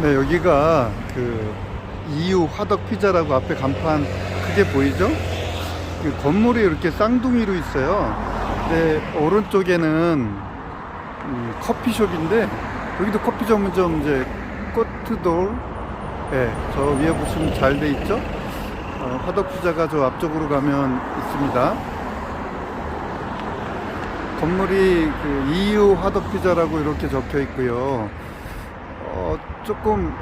네, 여기가 그 이유 화덕 피자라고 앞에 간판 크게 보이죠? 그 건물이 이렇게 쌍둥이로 있어요. 네, 오른쪽에는 음, 커피숍인데 여기도 커피 전문점 이제 꼬트돌 네, 저 위에 보시면 잘 돼 있죠? 어, 화덕 피자가 저 앞쪽으로 가면 있습니다. 건물이 그 이유 화덕 피자라고 이렇게 적혀 있고요. 어, 조금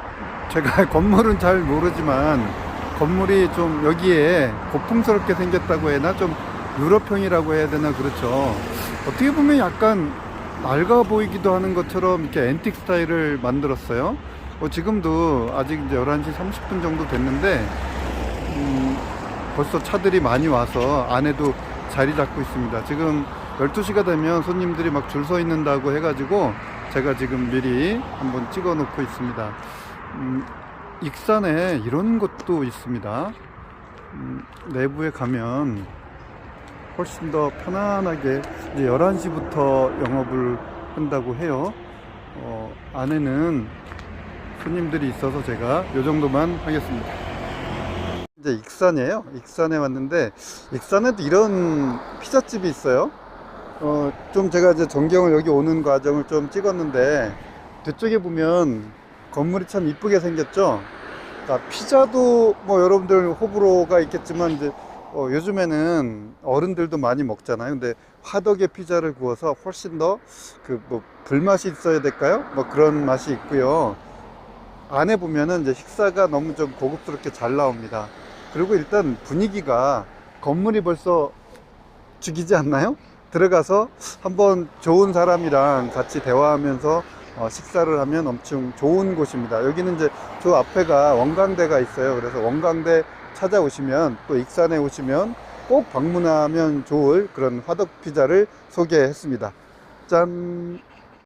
제가 건물은 잘 모르지만 건물이 좀 여기에 고풍스럽게 생겼다고 해야 하나 좀 유럽형이라고 해야 되나 그렇죠. 어떻게 보면 약간 낡아 보이기도 하는 것처럼 이렇게 앤틱 스타일을 만들었어요. 어, 지금도 아직 이제 11시 30분 정도 됐는데 음, 벌써 차들이 많이 와서 안에도 자리 잡고 있습니다. 지금 12시가 되면 손님들이 막 줄 서 있는다고 해가지고 제가 지금 미리 한번 찍어 놓고 있습니다. 음, 익산에 이런 것도 있습니다. 음, 내부에 가면 훨씬 더 편안하게 이제 11시부터 영업을 한다고 해요. 어, 안에는 손님들이 있어서 제가 이 정도만 하겠습니다. 이제 익산이에요. 익산에 왔는데 익산에도 이런 피자집이 있어요. 어, 좀 제가 이제 전경을 여기 오는 과정을 좀 찍었는데 뒤쪽에 보면 건물이 참 이쁘게 생겼죠. 그러니까 피자도 뭐 여러분들 호불호가 있겠지만 이제 어, 요즘에는 어른들도 많이 먹잖아요. 근데 화덕의 피자를 구워서 훨씬 더 그 뭐 불맛이 있어야 될까요? 뭐 그런 맛이 있고요. 안에 보면은 이제 식사가 너무 좀 고급스럽게 잘 나옵니다. 그리고 일단 분위기가 건물이 벌써 죽이지 않나요? 들어가서 한번 좋은 사람이랑 같이 대화하면서 어, 식사를 하면 엄청 좋은 곳입니다. 여기는 이제 저 앞에가 원광대가 있어요. 그래서 원광대 찾아오시면 또 익산에 오시면 꼭 방문하면 좋을 그런 화덕 피자를 소개했습니다. 짠!